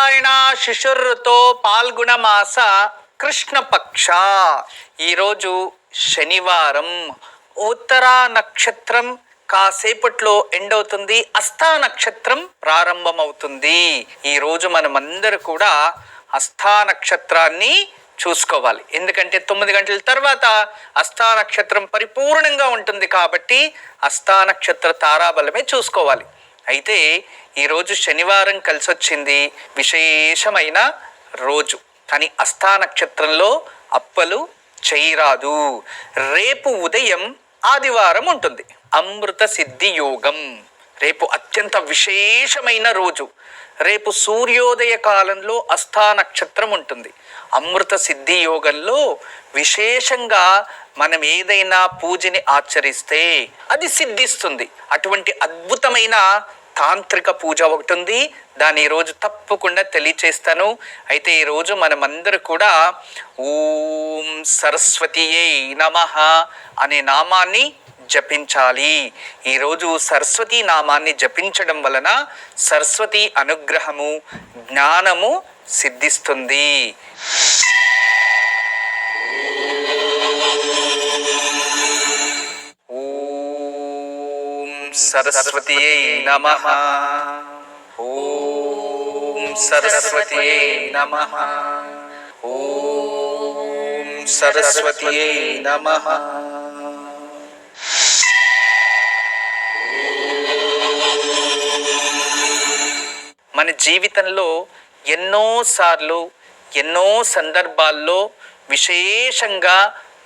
ఉత్తరాయణ శిశుర్రుతో పాల్గొన మాస కృష్ణపక్ష. ఈరోజు శనివారం. ఉత్తరా నక్షత్రం కాసేపట్లో ఎండ్ అవుతుంది అస్థా నక్షత్రం ప్రారంభమవుతుంది. ఈరోజు రోజు మనమందరూ కూడా అస్థా నక్షత్రాన్ని చూసుకోవాలి. ఎందుకంటే తొమ్మిది గంటల తర్వాత అస్థా నక్షత్రం పరిపూర్ణంగా ఉంటుంది కాబట్టి అస్థా నక్షత్ర తారాబలమే చూసుకోవాలి. అయితే ఈరోజు శనివారం కలిసి వచ్చింది విశేషమైన రోజు. కానీ అస్థా నక్షత్రంలో అప్పలు చేయరాదు. రేపు ఉదయం ఆదివారం ఉంటుంది. అమృత సిద్ధి యోగం. రేపు అత్యంత విశేషమైన రోజు. రేపు సూర్యోదయ కాలంలో అస్థా నక్షత్రం ఉంటుంది. అమృత సిద్ధి యోగంలో విశేషంగా మనం ఏదైనా పూజని ఆచరిస్తే అది సిద్ధిస్తుంది. అటువంటి అద్భుతమైన తాంత్రిక పూజ ఒకటి ఉంది. దాన్ని ఈరోజు తప్పకుండా తెలియచేస్తాను. అయితే ఈరోజు మనమందరూ కూడా ఓం సరస్వతియే నమ అనే నామాన్ని జపించాలి. ఈరోజు సరస్వతి నామాన్ని జపించడం వలన సరస్వతి అనుగ్రహము జ్ఞానము సిద్ధిస్తుంది. సరస్వతియే నమ. ఓం సరస్వతియే నమ. ఓం సరస్వతియే నమ. మన జీవితంలో ఎన్నోసార్లు ఎన్నో సందర్భాల్లో విశేషంగా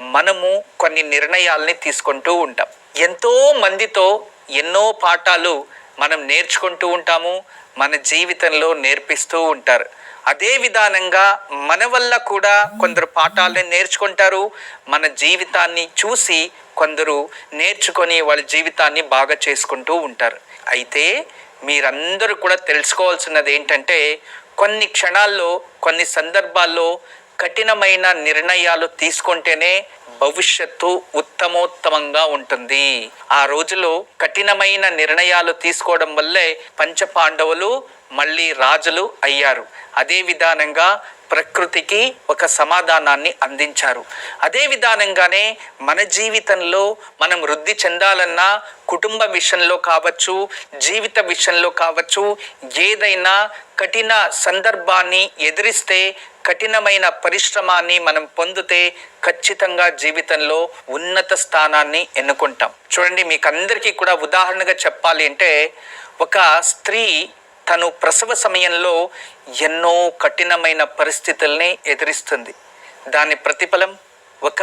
మనము కొన్ని నిర్ణయాల్ని తీసుకుంటూ ఉంటాం. ఎంతో మందితో ఎన్నో పాఠాలు మనం నేర్చుకుంటూ ఉంటాము మన జీవితంలో నేర్పిస్తూ ఉంటారు. అదే విధానంగా మన వల్ల కూడా కొందరు పాఠాలను నేర్చుకుంటారు మన జీవితాన్ని చూసి కొందరు నేర్చుకొని వాళ్ళ జీవితాన్ని బాగా చేసుకుంటూ ఉంటారు. అయితే మీరందరూ కూడా తెలుసుకోవాల్సినది ఏంటంటే కొన్ని క్షణాల్లో కొన్ని సందర్భాల్లో కఠినమైన నిర్ణయాలు తీసుకుంటేనే భవిష్యత్తు ఉత్తమోత్తమంగా ఉంటుంది. ఆ రోజులో కఠినమైన నిర్ణయాలు తీసుకోవడం వల్లే పంచపాండవులు మళ్ళీ రాజులు అయ్యారు. అదే విధానంగా ప్రకృతికి ఒక సమాధానాన్ని అందించారు. అదే విధానంగానే మన జీవితంలో మనం వృద్ధి చెందాలన్నా కుటుంబ విషయంలో కావచ్చు జీవిత విషయంలో కావచ్చు ఏదైనా కఠిన సందర్భాన్ని ఎదిరిస్తే కఠినమైన పరిశ్రమాన్ని మనం పొందితే ఖచ్చితంగా జీవితంలో ఉన్నత స్థానాన్ని ఎన్నుకుంటాం. చూడండి మీకు అందరికీ కూడా ఉదాహరణగా చెప్పాలి అంటే ఒక స్త్రీ తను ప్రసవ సమయంలో ఎన్నో కఠినమైన పరిస్థితుల్ని ఎదిరిస్తుంది. దాని ప్రతిఫలం ఒక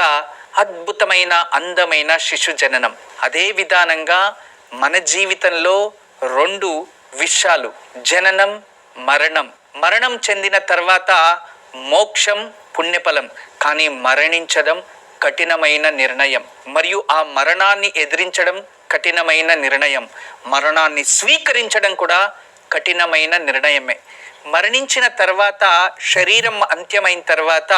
అద్భుతమైన అందమైన శిశు జననం. అదే విధానంగా మన జీవితంలో రెండు విషయాలు జననం మరణం. మరణం చెందిన తర్వాత మోక్షం పుణ్యఫలం కానీ మరణించడం కఠినమైన నిర్ణయం. మరియు ఆ మరణాన్ని ఎదిరించడం కఠినమైన నిర్ణయం. మరణాన్ని స్వీకరించడం కూడా కఠినమైన నిర్ణయమే. మరణించిన తర్వాత శరీరం అంత్యమైన తర్వాత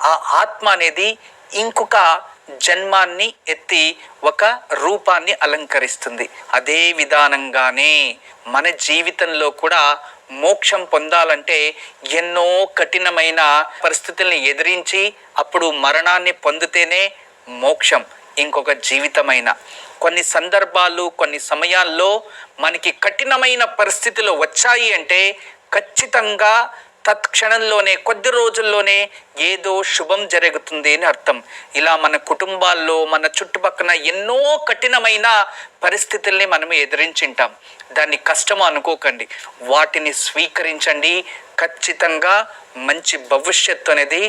ఆ ఆత్మ అనేది ఇంకొక జన్మాన్ని ఎత్తి ఒక రూపాన్ని అలంకరిస్తుంది. అదే విధానంగానే మన జీవితంలో కూడా మోక్షం పొందాలంటే ఎన్నో కఠినమైన పరిస్థితుల్ని ఎదిరించి అప్పుడు మరణాన్ని పొందితేనే మోక్షం ఇంకొక జీవితమైన. కొన్ని సందర్భాలు కొన్ని సమయాల్లో మనకి కఠినమైన పరిస్థితులు వచ్చాయి అంటే ఖచ్చితంగా తత్క్షణంలోనే కొద్ది రోజుల్లోనే ఏదో శుభం జరుగుతుంది అని అర్థం. ఇలా మన కుటుంబాల్లో మన చుట్టుపక్కల ఎన్నో కఠినమైన పరిస్థితుల్ని మనం ఎదిరించింటాం. దాన్ని కష్టము అనుకోకండి. వాటిని స్వీకరించండి. ఖచ్చితంగా మంచి భవిష్యత్తు అనేది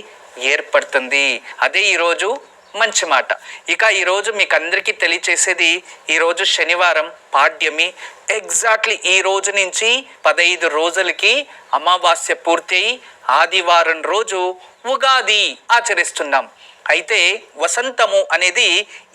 ఏర్పడుతుంది. అదే ఈరోజు మంచి మాట. ఇక ఈరోజు మీకు అందరికీ తెలియచేసేది ఈరోజు శనివారం పాడ్యమి. ఎగ్జాక్ట్లీ ఈ రోజు నుంచి పదహైదు రోజులకి అమావాస్య పూర్తి అయి ఆదివారం రోజు ఉగాది ఆచరిస్తున్నాం. అయితే వసంతము అనేది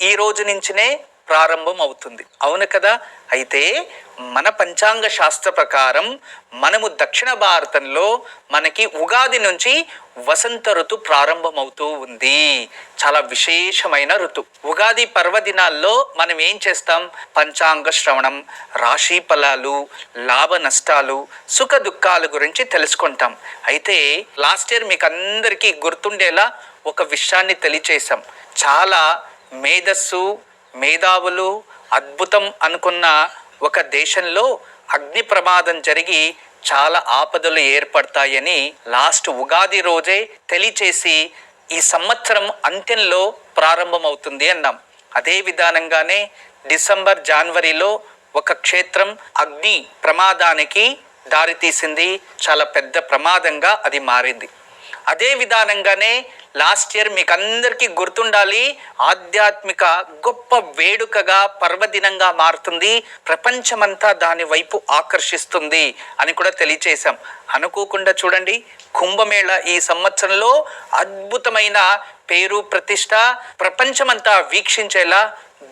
ఈ రోజు నుంచినే ప్రారంభం అవుతుంది అవును కదా? అయితే మన పంచాంగ శాస్త్ర ప్రకారం మనము దక్షిణ భారతంలో మనకి ఉగాది నుంచి వసంత ఋతు ప్రారంభమవుతూ ఉంది. చాలా విశేషమైన ఋతు. ఉగాది పర్వదినాల్లో మనం ఏం చేస్తాం? పంచాంగ శ్రవణం రాశి ఫలాలు లాభ నష్టాలు సుఖ దుఃఖాల గురించి తెలుసుకుంటాం. అయితే లాస్ట్ ఇయర్ మీకు అందరికీ గుర్తుండేలా ఒక విషయాన్ని తెలియచేశాం. చాలా మేధస్సు మేధావులు అద్భుతం అనుకున్న ఒక దేశంలో అగ్ని ప్రమాదం జరిగి చాలా ఆపదలు ఏర్పడతాయని లాస్ట్ ఉగాది రోజే తెలియచేసి ఈ సంవత్సరం అంత్యంలో ప్రారంభమవుతుంది అన్నాం. అదే విధానంగానే డిసెంబర్ జనవరిలో ఒక క్షేత్రం అగ్ని ప్రమాదానికి దారితీసింది. చాలా పెద్ద ప్రమాదంగా అది మారింది. అదే విధానంగానే లాస్ట్ ఇయర్ మీకు అందరికీ గుర్తుండాలి ఆధ్యాత్మిక గొప్ప వేడుకగా పర్వదినంగా మారుతుంది ప్రపంచమంతా దాని వైపు ఆకర్షిస్తుంది అని కూడా తెలియచేశాం. అనుకోకుండా చూడండి కుంభమేళ ఈ సంవత్సరంలో అద్భుతమైన పేరు ప్రతిష్ట ప్రపంచమంతా వీక్షించేలా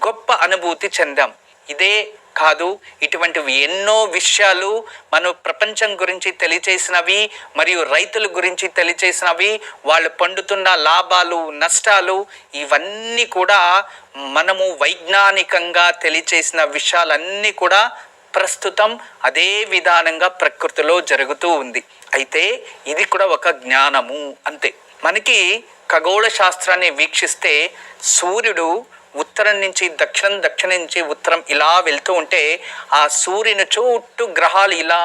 గొప్ప అనుభూతి చెందాం. ఇదే కాదు. ఇటువంటివి ఎన్నో విషయాలు మనం ప్రపంచం గురించి తెలియచేసినవి మరియు రైతుల గురించి తెలియచేసినవి వాళ్ళు పండుతున్న లాభాలు నష్టాలు ఇవన్నీ కూడా మనము వైజ్ఞానికంగా తెలియచేసిన విషయాలన్నీ కూడా ప్రస్తుతం అదే విధానంగా ప్రకృతిలో జరుగుతూ ఉంది. అయితే ఇది కూడా ఒక జ్ఞానము అంతే. మనకి ఖగోళ శాస్త్రాన్ని వీక్షిస్తే సూర్యుడు ఉత్తరం నుంచి దక్షిణం దక్షిణం నుంచి ఉత్తరం ఇలా వెళ్తూ ఉంటే ఆ సూర్యుని చుట్టూ గ్రహాలు ఇలా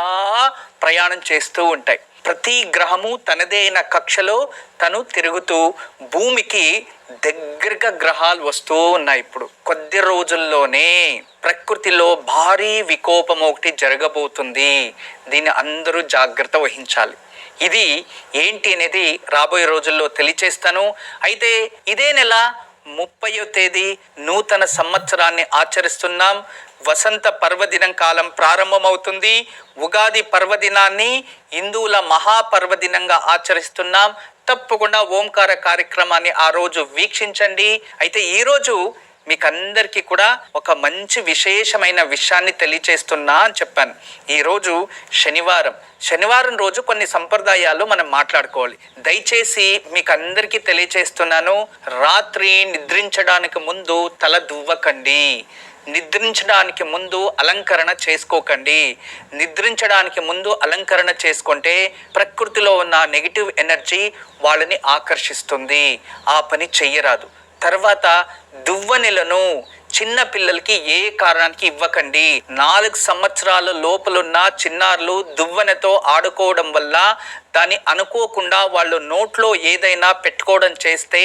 ప్రయాణం చేస్తూ ఉంటాయి. ప్రతి గ్రహము తనదైన కక్షలో తను తిరుగుతూ భూమికి దగ్గరగా గ్రహాలు వస్తూ ఉన్నాయి ఇప్పుడు. కొద్ది రోజుల్లోనే ప్రకృతిలో భారీ వికోపం ఒకటి జరగబోతుంది. దీన్ని అందరూ జాగ్రత్త వహించాలి. ఇది ఏంటి అనేది రాబోయే రోజుల్లో తెలియచేస్తాను. అయితే ఇదే నెల ముప్పయో తేదీ నూతన సంవత్సరాన్ని ఆచరిస్తున్నాం. వసంత పర్వదినం కాలం ప్రారంభమవుతుంది. ఉగాది పర్వదినాన్ని హిందువుల మహాపర్వదినంగా ఆచరిస్తున్నాం. తప్పకుండా ఓంకార కార్యక్రమాన్ని ఆ రోజు వీక్షించండి. అయితే ఈరోజు మీకు అందరికీ కూడా ఒక మంచి విశేషమైన విషయాన్ని తెలియచేస్తున్నా అని చెప్పాను. ఈరోజు శనివారం. శనివారం రోజు కొన్ని సంప్రదాయాలు మనం మాట్లాడుకోవాలి. దయచేసి మీకు అందరికీ తెలియచేస్తున్నాను రాత్రి నిద్రించడానికి ముందు తల దువ్వకండి. నిద్రించడానికి ముందు అలంకరణ చేసుకోకండి. నిద్రించడానికి ముందు అలంకరణ చేసుకుంటే ప్రకృతిలో ఉన్న నెగిటివ్ ఎనర్జీ వాళ్ళని ఆకర్షిస్తుంది. ఆ పని చెయ్యరాదు. తర్వాత దువ్వనెలను చిన్న పిల్లలకి ఏ కారణానికి ఇవ్వకండి? నాలుగు సంవత్సరాల లోపలున్న చిన్నారులు దువ్వెనతో ఆడుకోవడం వల్ల దాన్ని అనుకోకుండా వాళ్ళు నోట్లో ఏదైనా పెట్టుకోవడం చేస్తే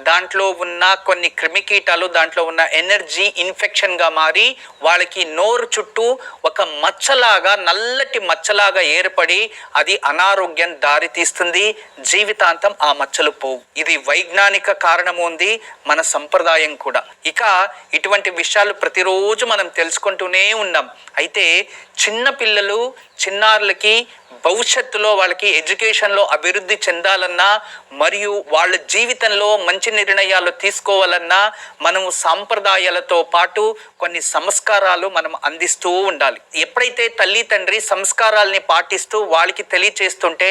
దాంట్లో ఉన్న కొన్ని క్రిమికీటాలు దాంట్లో ఉన్న ఎనర్జీ ఇన్ఫెక్షన్గా మారి వాళ్ళకి నోరు చుట్టూ ఒక మచ్చలాగా నల్లటి మచ్చలాగా ఏర్పడి అది అనారోగ్యం దారితీస్తుంది జీవితాంతం ఆ మచ్చలు పోవు. ఇది వైజ్ఞానిక కారణము ఉంది మన సంప్రదాయం కూడా. ఇక ఇటువంటి విషయాలు ప్రతిరోజు మనం తెలుసుకుంటూనే ఉన్నాం. అయితే చిన్న పిల్లలు చిన్నారులకి భవిష్యత్తులో వాళ్ళకి ఎడ్యుకేషన్లో అభివృద్ధి చెందాలన్నా మరియు వాళ్ళ జీవితంలో మంచి నిర్ణయాలు తీసుకోవాలన్నా మనము సాంప్రదాయాలతో పాటు కొన్ని సంస్కారాలు మనం అందిస్తూ ఉండాలి. ఎప్పుడైతే తల్లి తండ్రి సంస్కారాల్ని పాటిస్తూ వాళ్ళకి తెలియచేస్తుంటే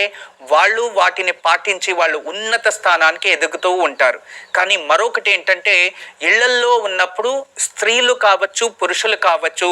వాళ్ళు వాటిని పాటించి వాళ్ళు ఉన్నత స్థానానికి ఎదుగుతూ ఉంటారు. కానీ మరొకటి ఏంటంటే ఇళ్ళల్లో ఉన్నప్పుడు స్త్రీలు కావచ్చు పురుషులు కావచ్చు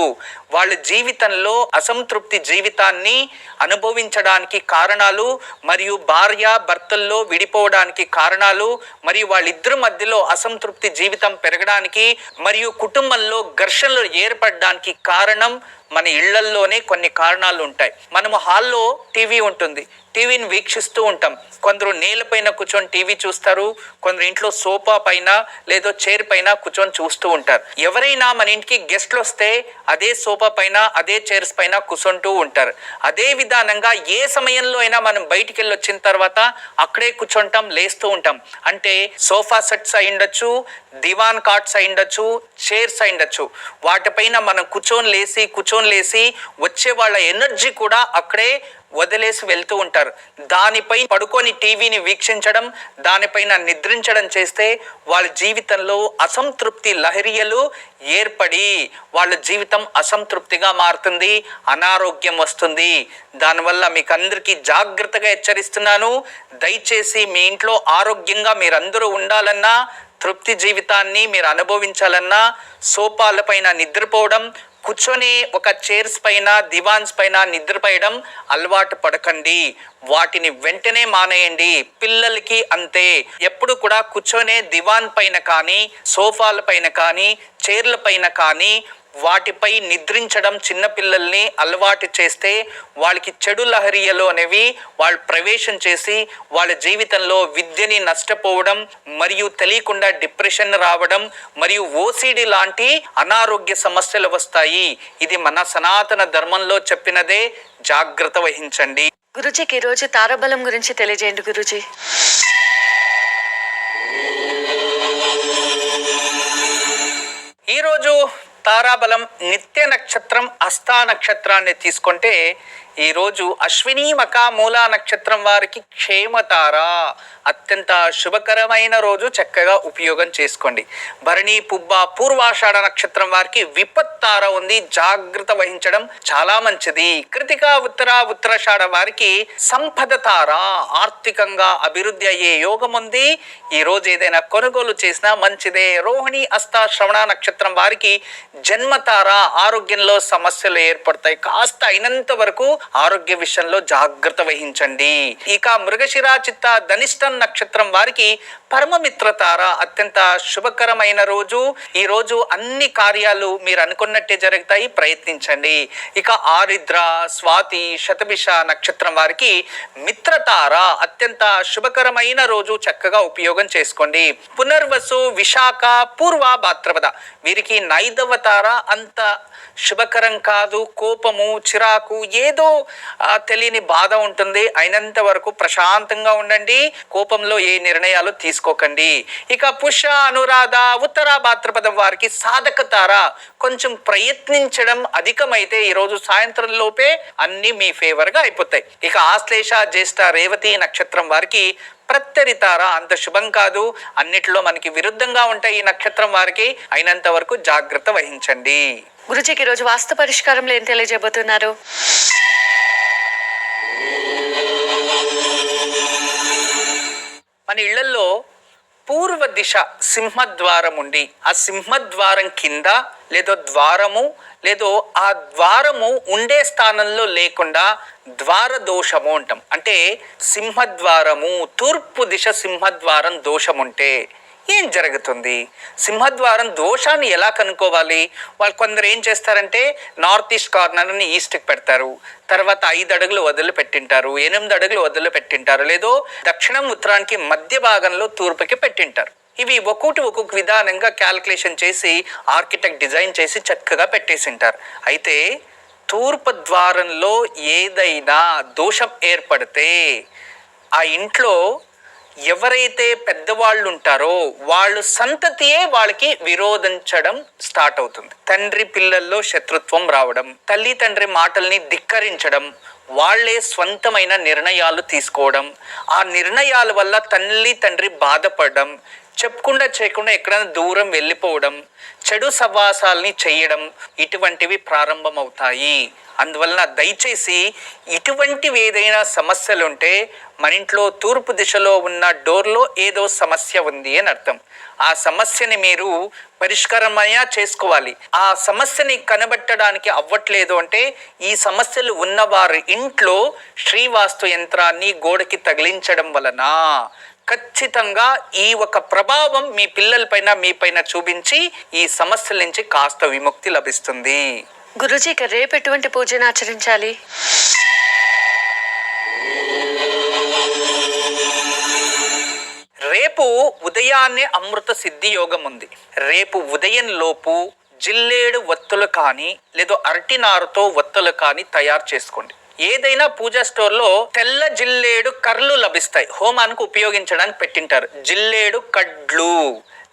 వాళ్ళ జీవితంలో అసంతృప్తి జీవితాన్ని అనుభవించడానికి కారణాలు మరియు భార్య భర్తల్లో విడిపోవడానికి కారణాలు మరియు వాళ్ళిద్దరి మధ్యలో అసంతృప్తి జీవితం పెరగడానికి మరియు కుటుంబంలో ఘర్షణలు ఏర్పడడానికి కారణం మన ఇళ్ళల్లోనే కొన్ని కారణాలు ఉంటాయి మనము హాల్లో టీవీ ఉంటుంది. టీవీని వీక్షిస్తూ ఉంటాం. కొందరు నేలపైన కూర్చొని టీవీ చూస్తారు. కొందరు ఇంట్లో సోఫా పైన లేదో చైర్ పైన కూర్చొని చూస్తూ ఉంటారు. ఎవరైనా మన ఇంటికి గెస్ట్లు వస్తే అదే సోఫా పైన అదే చైర్స్ పైన కూర్చుంటూ ఉంటారు. అదే విధానంగా ఏ సమయంలో అయినా మనం బయటికి వెళ్ళి వచ్చిన తర్వాత అక్కడే కూర్చుంటాం లేస్తూ ఉంటాం. అంటే సోఫా సెట్స్ అయి ఉండొచ్చు దివాన్ కార్ట్స్ అయి ఉండొచ్చు చైర్స్ అయి ఉండొచ్చు. వాటిపైన మనం కూర్చొని లేసి కూర్చొని లేసి వచ్చే వాళ్ళ ఎనర్జీ కూడా అక్కడే వదిలేసి వెళ్తూ ఉంటారు. దానిపై పడుకొని టీవీని వీక్షించడం దానిపైన నిద్రించడం చేస్తే వాళ్ళ జీవితంలో అసంతృప్తి లహరియలు ఏర్పడి వాళ్ళ జీవితం అసంతృప్తిగా మారుతుంది అనారోగ్యం వస్తుంది. దానివల్ల మీకు అందరికీ జాగ్రత్తగా హెచ్చరిస్తున్నాను. దయచేసి మీ ఇంట్లో ఆరోగ్యంగా మీరందరూ ఉండాలన్నా తృప్తి జీవితాన్ని మీరు అనుభవించాలన్నా సోపాలపైన నిద్రపోవడం కూర్చొని ఒక చైర్స్ పైన దివాన్స్ పైన నిద్రపోయడం అలవాటు పడకండి. వాటిని వెంటనే మానేయండి. పిల్లలకి అంతే. ఎప్పుడు కూడా కూర్చొనే దివాన్ పైన కానీ సోఫాల పైన కానీ చైర్ల పైన కానీ వాటిపై నిద్రించడం చిన్నపిల్లల్ని అలవాటు చేస్తే వాళ్ళకి చెడు లహరియలు అనేవి వాళ్ళు ప్రవేశం చేసి వాళ్ళ జీవితంలో విద్యని నష్టపోవడం మరియు తెలియకుండా డిప్రెషన్ రావడం మరియు ఓసిడి లాంటి అనారోగ్య సమస్యలు వస్తాయి. ఇది మన సనాతన ధర్మంలో చెప్పినదే జాగ్రత్త వహించండి. గురుజీకి ఈరోజు తారాబలం గురించి తెలియజేయండి గురుజీ. ఈరోజు తారాబలం నిత్య నక్షత్రం అస్థా నక్షత్రాన్ని తీసుకుంటే ఈరోజు అశ్విని మకా మూలా నక్షత్రం వారికి క్షేమతార. అత్యంత శుభకరమైన రోజు చక్కగా ఉపయోగం చేసుకోండి. భరణి పుబ్బ పూర్వాషాఢ నక్షత్రం వారికి విపత్తార ఉంది. జాగ్రత్త వహించడం చాలా మంచిది. కృతిక ఉత్తర ఉత్తరాషాఢ వారికి సంపద తార ఆర్థికంగా అభివృద్ధి అయ్యే యోగం ఉంది. ఈ రోజు ఏదైనా కొనుగోలు చేసినా మంచిదే. రోహిణి అస్త శ్రవణ నక్షత్రం వారికి జన్మతార. ఆరోగ్యంలో సమస్యలు ఏర్పడతాయి. కాస్త అయినంత వరకు ఆరోగ్య విషయంలో జాగ్రత్త వహించండి. ఇక మృగశిరా చిత్త ధనిష్టం నక్షత్రం వారికి పరమమిత్ర తార అత్యంత శుభకరమైన రోజు. ఈ రోజు అన్ని కార్యాలు మీరు అనుకున్నట్టే జరుగుతాయి ప్రయత్నించండి. ఇక ఆరిద్ర స్వాతి శతభిష నక్షత్రం వారికి మిత్రతార అత్యంత శుభకరమైన రోజు చక్కగా ఉపయోగం చేసుకోండి. పునర్వసు విశాఖ పూర్వ భాద్రపద వీరికి నైదవ తార అంత శుభకరం కాదు కోపము చిరాకు ఏదో తెలియని బాధ ఉంటుంది. అయినంత వరకు ప్రశాంతంగా ఉండండి. కోపంలో ఏ నిర్ణయాలు తీసుకోకండి. ఇక పుష అనురాధ ఉత్తర భాద్రపదం వారికి సాధక తార కొంచెం ప్రయత్నించడం అధికమైతే ఈరోజు సాయంత్రం లోపే అన్ని మీ ఫేవర్గా అయిపోతాయి. ఇక ఆశ్లేష జ్యేష్ఠ రేవతి నక్షత్రం వారికి ప్రత్యరితార అంత శుభం కాదు. అన్నిట్లో మనకి విరుద్ధంగా ఉంటాయి ఈ నక్షత్రం వారికి. అయినంత వరకు జాగ్రత్త వహించండి. గురుజీకి ఈరోజు వాస్తు పరిష్కారంలో ఏం తెలియజేయబోతున్నారు. మన ఇళ్ళలో పూర్వ దిశ సింహద్వారం ఉండి ఆ సింహద్వారం కింద లేదో ద్వారము లేదో ఆ ద్వారము ఉండే స్థానంలో లేకుండా ద్వార దోషము అంటాం. అంటే సింహద్వారము తూర్పు దిశ సింహద్వారం దోషముంటే ఉంటే ఏం జరుగుతుంది? సింహద్వారం దోషాన్ని ఎలా కనుక్కోవాలి? వాళ్ళు కొందరు ఏం చేస్తారంటే నార్త్ ఈస్ట్ కార్నర్ని ఈస్ట్కి పెడతారు. తర్వాత ఐదు అడుగులు వదిలి పెట్టింటారు ఎనిమిది అడుగులు వదిలి పెట్టింటారు లేదో దక్షిణం ఉత్తరానికి మధ్య భాగంలో తూర్పుకి పెట్టింటారు. ఇవి ఒక్కొక్కటి ఒక్కొక్క విధానంగా క్యాల్కులేషన్ చేసి ఆర్కిటెక్ట్ డిజైన్ చేసి చక్కగా పెట్టేసింటారు. అయితే తూర్పు ద్వారంలో ఏదైనా దోషం ఏర్పడితే ఆ ఇంట్లో ఎవరైతే పెద్దవాళ్ళు ఉంటారో వాళ్ళు సంతతియే వాళ్ళకి విరోధించడం స్టార్ట్ అవుతుంది. తండ్రి పిల్లల్లో శత్రుత్వం రావడం తల్లి తండ్రి మాటల్ని ధిక్కరించడం వాళ్ళే స్వంతమైన నిర్ణయాలు తీసుకోవడం ఆ నిర్ణయాల వల్ల తల్లి తండ్రి బాధపడడం చెప్పకుండా చేయకుండా ఎక్కడైనా దూరం వెళ్ళిపోవడం చెడు సవాసాల్ని చేయడం ఇటువంటివి ప్రారంభమవుతాయి. అందువలన దయచేసి ఇటువంటివి ఏదైనా సమస్యలు ఉంటే మన ఇంట్లో తూర్పు దిశలో ఉన్న డోర్లో ఏదో సమస్య ఉంది అని అర్థం. ఆ సమస్యని మీరు పరిష్కారమయ్యా చేసుకోవాలి. ఆ సమస్యని కనబట్టడానికి అవ్వట్లేదు అంటే ఈ సమస్యలు ఉన్నవారి ఇంట్లో శ్రీవాస్తు యంత్రాన్ని గోడకి తగిలించడం వలన ఖచ్చితంగా ఈ ఒక ప్రభావం మీ పిల్లలపైన మీ పైన చూపించి ఈ సమస్యల నుంచి కాస్త విముక్తి లభిస్తుంది. గురుజీకి రేపు ఎటువంటి పూజను ఆచరించాలి? రేపు ఉదయాన్నే అమృత సిద్ధి యోగం ఉంది. రేపు ఉదయం లోపు జిల్లేడు ఒత్తులు కానీ లేదో అరటినారుతో ఒత్తులు కానీ తయారు చేసుకోండి. ఏదైనా పూజా స్టోర్లో తెల్ల జిల్లేడు కర్రలు లభిస్తాయి. హోమానికి ఉపయోగించడానికి పెట్టింటారు. జిల్లేడు కడ్లు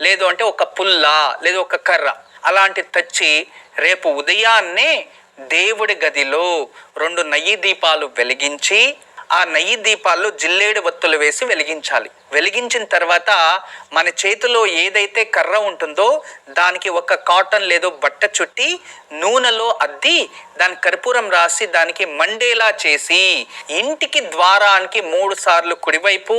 లేదు అంటే ఒక పుల్ల లేదు ఒక కర్ర. అలాంటి తెచ్చి రేపు ఉదయాన్నే దేవుడి గదిలో రెండు నయ్యి దీపాలు వెలిగించి ఆ నయ్యి దీపాల్లో జిల్లేడు వత్తులు వేసి వెలిగించాలి. వెలిగించిన తర్వాత మన చేతిలో ఏదైతే కర్ర ఉంటుందో దానికి ఒక కాటన్ లేదో బట్ట చుట్టి నూనెలో అద్ది దాని కర్పూరం రాసి దానికి మండేలా చేసి ఇంటికి ద్వారానికి మూడు సార్లు కుడివైపు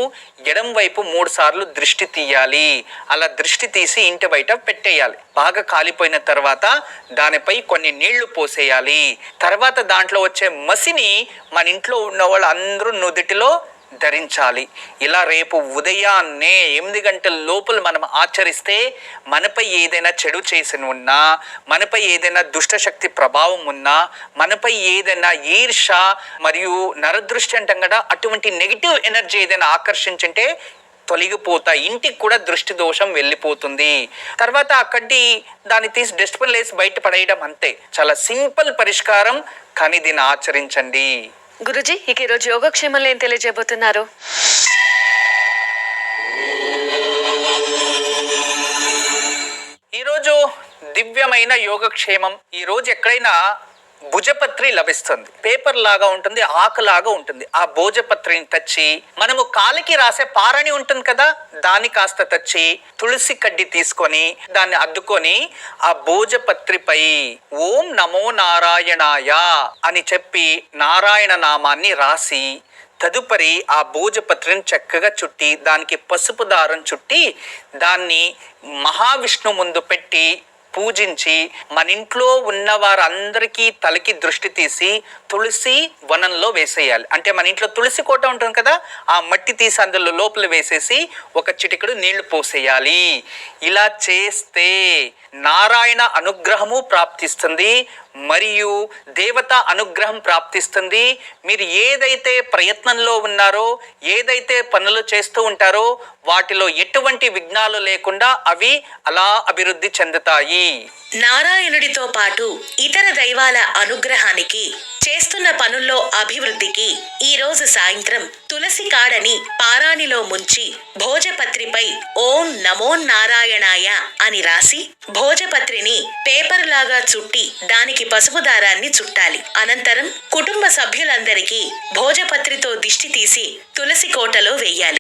ఎడం వైపు మూడు సార్లు దృష్టి తీయాలి. అలా దృష్టి తీసి ఇంటి బయట పెట్టేయాలి. బాగా కాలిపోయిన తర్వాత దానిపై కొన్ని నీళ్ళు పోసేయాలి. తర్వాత దాంట్లో వచ్చే మసిని మన ఇంట్లో ఉన్న వాళ్ళు అందరూ నుదిటిలో ధరించాలి. ఇలా రేపు ఉదయాన్నే ఎనిమిది గంటల లోపల మనం ఆచరిస్తే మనపై ఏదైనా చెడు చేసిన ఉన్నా మనపై ఏదైనా దుష్టశక్తి ప్రభావం ఉన్నా మనపై ఏదైనా ఈర్ష మరియు నరదృష్టి అంటాం కదా అటువంటి నెగిటివ్ ఎనర్జీ ఏదైనా ఆకర్షించుంటే తొలగిపోతాయి. ఇంటికి కూడా దృష్టి దోషం వెళ్ళిపోతుంది. తర్వాత అక్కడి దాన్ని తీసి డస్ట్బిన్ లేసి బయట పడేయడం అంతే. చాలా సింపుల్ పరిష్కారం కానీ దీన్ని ఆచరించండి. గురుజీ ఇక ఈరోజు యోగక్షేమంలో ఏం తెలియజేయబోతున్నారు? ఈరోజు దివ్యమైన యోగక్షేమం. ఈరోజు ఎక్కడైనా భుజపత్రి లభిస్తుంది. పేపర్ లాగా ఉంటుంది ఆకు లాగా ఉంటుంది. ఆ భోజపత్రిని తెచ్చి మనము కాలికి రాసే పారని ఉంటుంది కదా దాన్ని కాస్త తెచ్చి తులసి కడ్డి తీసుకొని దాన్ని అద్దుకొని ఆ భోజపత్రిపై ఓం నమో నారాయణాయ అని చెప్పి నారాయణ నామాన్ని రాసి తదుపరి ఆ భోజపత్రిని చక్కగా చుట్టి దానికి పసుపు దారం చుట్టి దాన్ని మహావిష్ణు ముందు పెట్టి పూజించి మన ఇంట్లో ఉన్న వారందరికీ తలకి దృష్టి తీసి తులసి వనంలో వేసేయాలి. అంటే మన ఇంట్లో తులసి కోట ఉంటుంది కదా ఆ మట్టి తీసి అందులో లోపల వేసేసి ఒక చిటికడు నీళ్ళు పోసేయాలి. ఇలా చేస్తే నారాయణ అనుగ్రహము ప్రాప్తిస్తుంది. మరియు దేవత అనుగ్రహం ప్రాప్తిస్తుంది. మీరు ఏదైతే ప్రయత్నంలో ఉన్నారో ఏదైతే పనులు చేస్తూ ఉంటారో వాటిలో ఎటువంటి విఘ్నాలు లేకుండా అవి అలా అభివృద్ధి చెందుతాయి. నారాయణుడితో పాటు ఇతర దైవాల అనుగ్రహానికి చేస్తున్న పనుల్లో అభివృద్ధికి ఈ రోజు సాయంత్రం తులసి కాడని పారాణిలో ముంచి భోజపత్రిపై ఓం నమో నారాయణాయ అని రాసి భోజపత్రిని పేపర్ లాగా చుట్టి దానికి పసుపు దారాన్ని చుట్టాలి. అనంతరం కుటుంబ సభ్యులందరికీ భోజపత్రితో దిష్టి తీసి తులసి కోటలో వెయ్యాలి